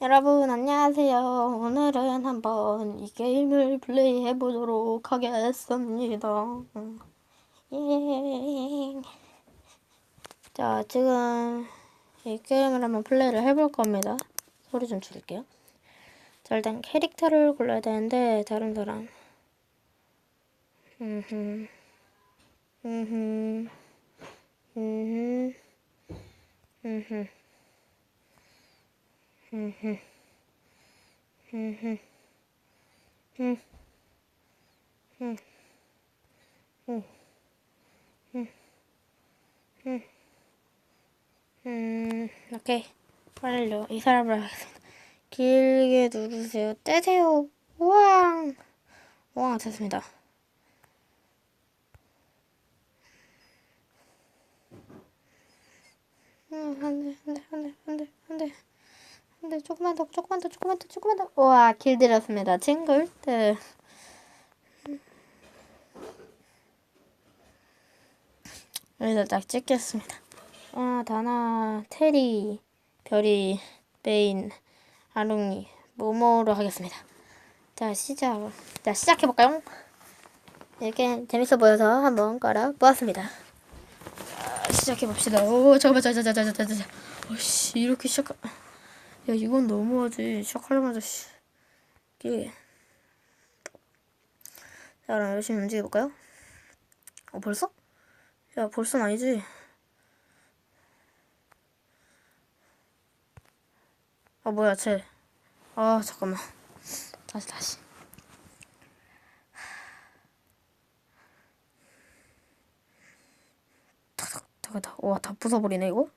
여러분 안녕하세요. 오늘은 한번 이 게임을 플레이해 보도록 하겠습니다. 예. 자, 지금 이 게임을 한번 플레이를 해볼 겁니다. 소리 좀 줄일게요. 자, 일단 캐릭터를 골라야 되는데 다른 사람. 음흠. 음흠. 음흠. 음흠. 음흠. 음흠. 음. 음. 음. 음. 음. 음. 오케이. 빨리요. 이 사람을 하겠습니다. 길게 누르세요. 떼세요. 우왕. 우왕 됐습니다. 음, 안 돼, 안 돼, 안 돼, 안 돼, 안 돼. 근데 조금만 더, 조금만 더, 조금만 더, 조금만 더. 우와, 길들였습니다. 친구들. 네. 여기서 딱 찍겠습니다. 아, 다나, 테리, 별이, 메인, 아롱이, 모모로 하겠습니다. 자, 시작. 자, 시작해볼까요? 이렇게 재밌어 보여서 한번 깔아 보았습니다. 자, 시작해봅시다. 오, 잠깐만, 자, 자, 자, 자, 자, 자, 자. 어씨, 이렇게 시작. 야 이건 너무하지. 시작하자마자 씨. 이게. 자 그럼 열심히 움직여볼까요? 어 벌써? 야 벌써는 아니지. 아 뭐야 쟤아 잠깐만. 다시 다시. 다다다다 와다 부숴버리네 이거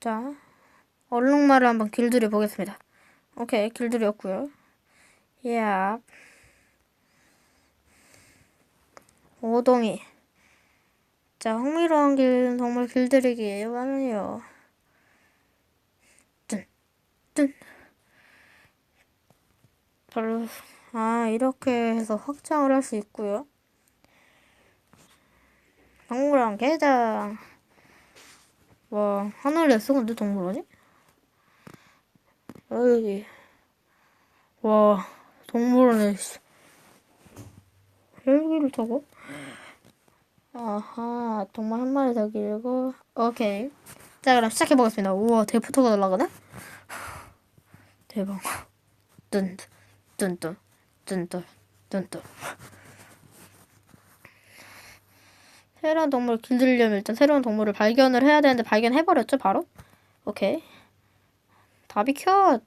자, 얼룩말을 한번 길들여 보겠습니다. 오케이, 길들였고요. 야, 오동이. 자, 흥미로운 길, 동물 길들이기 화면이요. 뜬, 뜬. 별로, 아, 이렇게 해서 확장을 할 수 있고요. 동물원 개장. 와, 하늘에 쏘는데 동물원이? 여기. 와, 동물원에 헬기를 타고? 아하, 동물 한 마리 더 길고. 오케이. 자, 그럼 시작해보겠습니다. 우와, 대포터가 날아가네? 대박. 뚠, 뚠, 뚠, 뚠, 뚠, 뚠, 뚠. 새로운 동물 길들려면 일단 새로운 동물을 발견을 해야 되는데 발견해버렸죠 바로? 오케이. 다 비켜.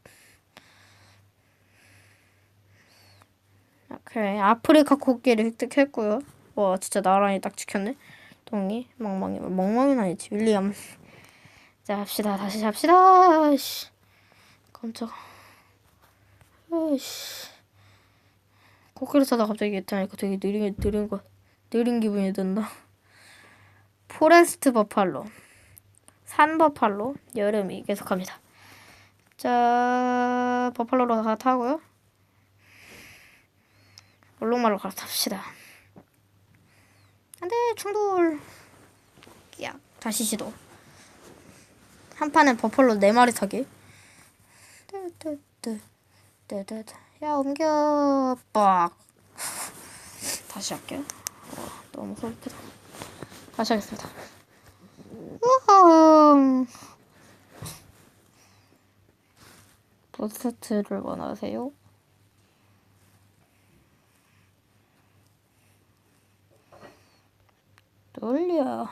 오케이. 아프리카 코끼리 획득했고요. 와 진짜 나란히 딱 지켰네. 동이? 멍멍이 멍멍이는 아니지. 윌리엄. 자 합시다. 다시 합시다. 씨. 깜짝아 으이씨. 코끼리 타다 갑자기 있다니까 되게 느린 느린 거 느린 기분이 든다 포레스트 버팔로, 산 버팔로, 여름이 계속합니다. 자, 버팔로로 가 타고요. 얼룩말로 갈아탑시다. 안돼 충돌. 야 다시 시도. 한 판에 버팔로 네 마리 타기. 야 옮겨 빡. 다시 할게요. 와, 너무 슬프다. 다시 하겠습니다. 보스트를 원하세요? 놀려.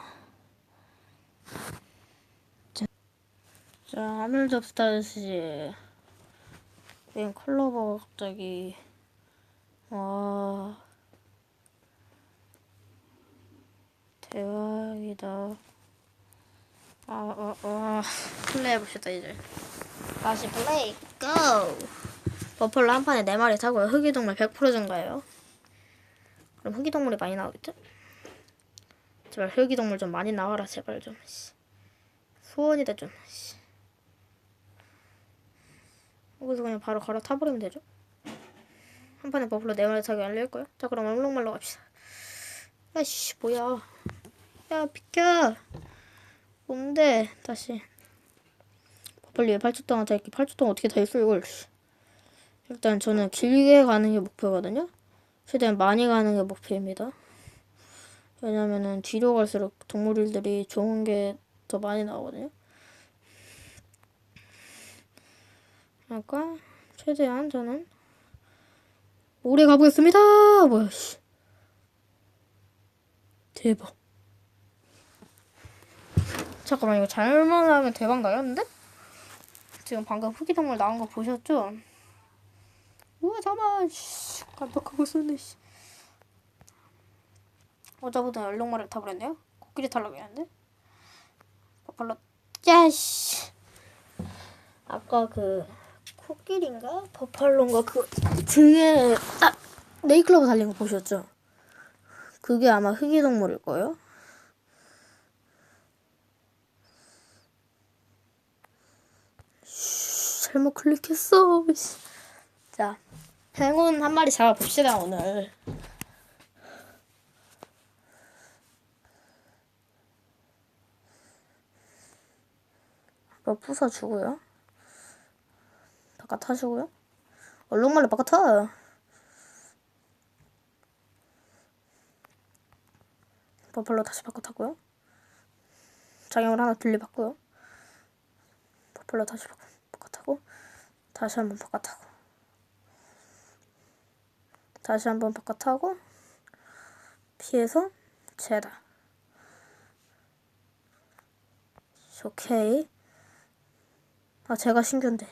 자, 자 하늘 접스타시. 웬 컬러버가 갑자기. 와. 대박이다. 아, 아, 아. 플레이 해봅시다, 이제. 다시 플레이, 고! 버플로 한 판에 4마리 타고요. 흑이동물 100% 증가예요. 그럼 흑이동물이 많이 나오겠죠? 제발 흑이동물 좀 많이 나와라, 제발 좀. 소원이다, 좀. 여기서 그냥 바로 갈아타버리면 되죠? 한 판에 버플로 4마리 타기 알릴 거예요? 자, 그럼 얼룩말로 갑시다. 아이씨, 뭐야. 야 비켜. 좋은데 다시. 버팔리 8초 동안 다 이렇게 8초 동안 어떻게 다 있어 이걸? 씨. 일단 저는 길게 가는 게 목표거든요. 최대한 많이 가는 게 목표입니다. 왜냐면은 뒤로 갈수록 동물들이 좋은 게 더 많이 나오거든요. 그러니까 최대한 저는 오래 가보겠습니다. 뭐야 씨. 대박 잠깐만 이거 잘못하면 대박 나겠는데? 지금 방금 후기동물 나온 거 보셨죠? 우와 잠깐만 씨, 깜빡하고 있었네 씨. 어제보다 얼룩말을 타버렸네요? 코끼리 했는데? 버팔로 야씨 아까 그 코끼리인가? 버팔로인가 그 등에 딱 네이클로버 달린 거 보셨죠? 그게 아마 희귀동물일 거예요. 잘못 클릭했어. 씨. 자, 행운 한 마리 잡아봅시다, 오늘. 부숴주고요. 바깥 하시고요. 얼룩말로 바깥 타. 버팔로 다시 바꿔타고요. 장염을 하나 분리받고요. 버팔로 다시 바- 바꿔타고 다시 한번 바꿔타고 다시 한번 바꿔타고 피해서 제다. 오케이. 아 제가 신규인데.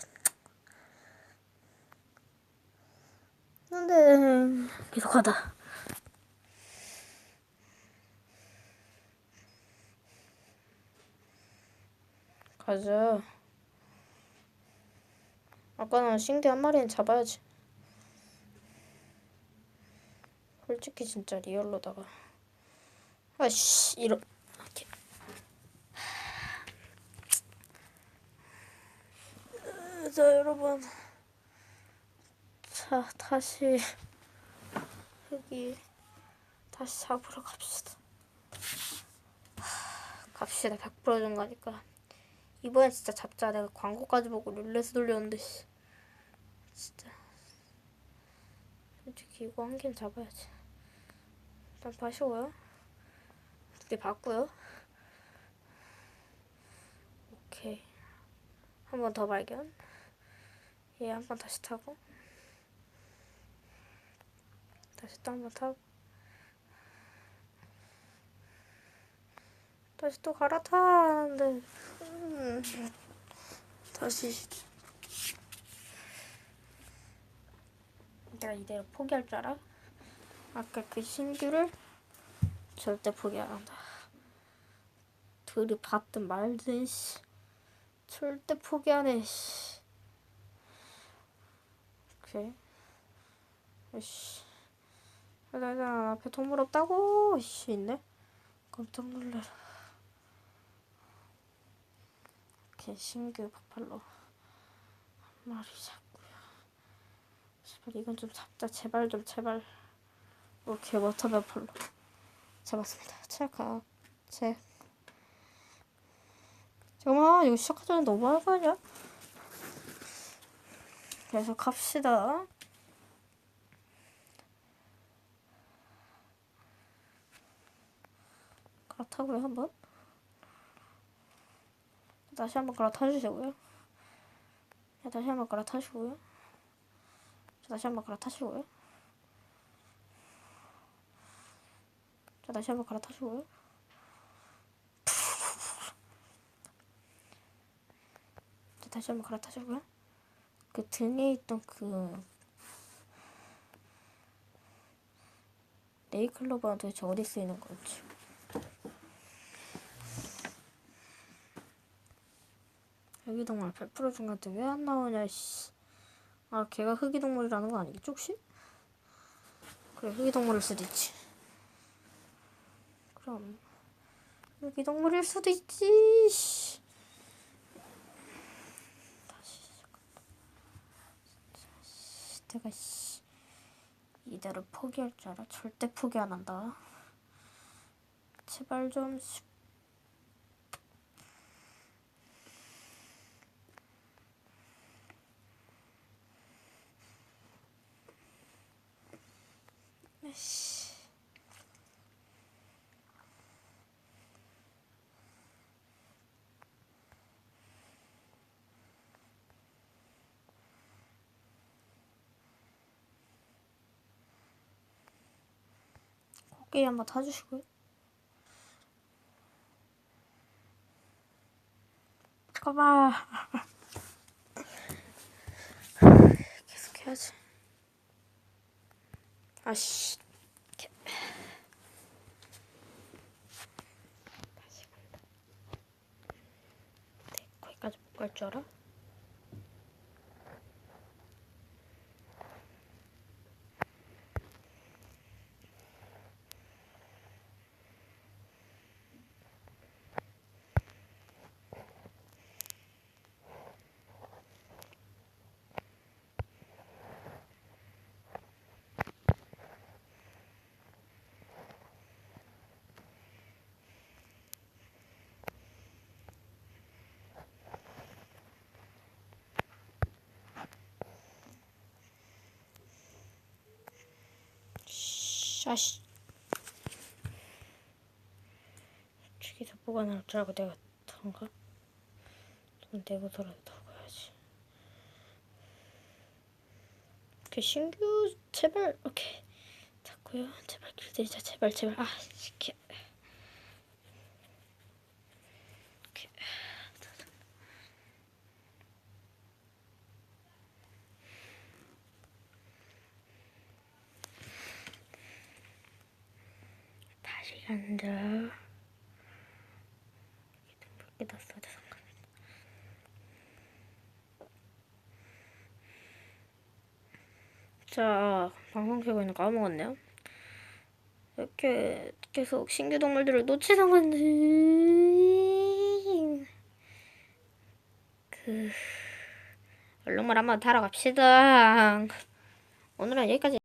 근데 계속하다. 가자. 아까는 싱디 한 마리는 잡아야지. 솔직히 진짜 리얼로다가. 아씨, 이런. 이렇게. 으, 자, 여러분. 자, 다시. 여기. 다시 잡으러 갑시다. 하, 갑시다. 100%준 거니까. 이번엔 진짜 잡자. 내가 광고까지 보고 룰렛을 돌렸는데 씨. 진짜 솔직히 이거 한 개는 잡아야지. 일단 봐시고요. 두개 봤고요. 오케이. 한 번 더 발견. 얘 한 번 다시 타고. 다시 또 한 번 타고. 다시 또 갈아타는데 음, 다시 내가 이대로 포기할 줄 알아? 아까 그 신규를 절대 포기 안 한다. 둘이 봤든 말든 씨 절대 포기 안 해. 씨. 오케이. 씨. 나, 나 앞에 동물 없다고 씨 있네. 깜짝 놀래라. 이렇게 신규 버팔로 한 마리 잡고요. 제발 이건 좀 잡자. 제발 좀 제발. 오케이 워터 버팔로 잡았습니다. 찰칵 책. 잠깐만 이거 시작하기 전에 너무하는 거 아니야? 계속 갑시다. 갈아타고요 한번. 다시 한번 갈아타주시고요. 자, 다시 한번 갈아타시고요. 자, 다시 한번 갈아타시고요. 자, 다시 한번 갈아타시고요. 자, 다시 한번 갈아타시고요. 그 등에 있던 그 네이클로버는 도대체 어디 쓰이는 건지. 애기동물 100% 중간때 왜 안 나오냐, 씨. 아, 걔가 흑이동물이라는 거 아니겠지, 혹시? 그래, 흑이동물일 수도 있지. 그럼, 흑이동물일 수도 있지, 씨. 다시. 내가, 씨. 이대로 포기할 줄 알아? 절대 포기 안 한다. 제발 좀, 씨. 코끼리 한번 타주시고요. 잠깐만. 계속 해야지. 아씨. 다시 간다. 네, 거기까지 못 갈 줄 알아? 샤시. 저기서 뭐가 나올 줄 알고 내가 그런가? 돈 내고서라도 타고 가야지. 오케이 신규 제발 오케이 탔고요. 제발 길들이자 제발 제발 아 시켜. 오케이. 다시 간다. 이렇게 났어야 돼 상관. 자 방송 켜고 있는 거 까먹었네요. 이렇게 계속 신규 동물들을 놓치는 건데 그 얼룩말 한번 타러 갑시다. 오늘은 여기까지.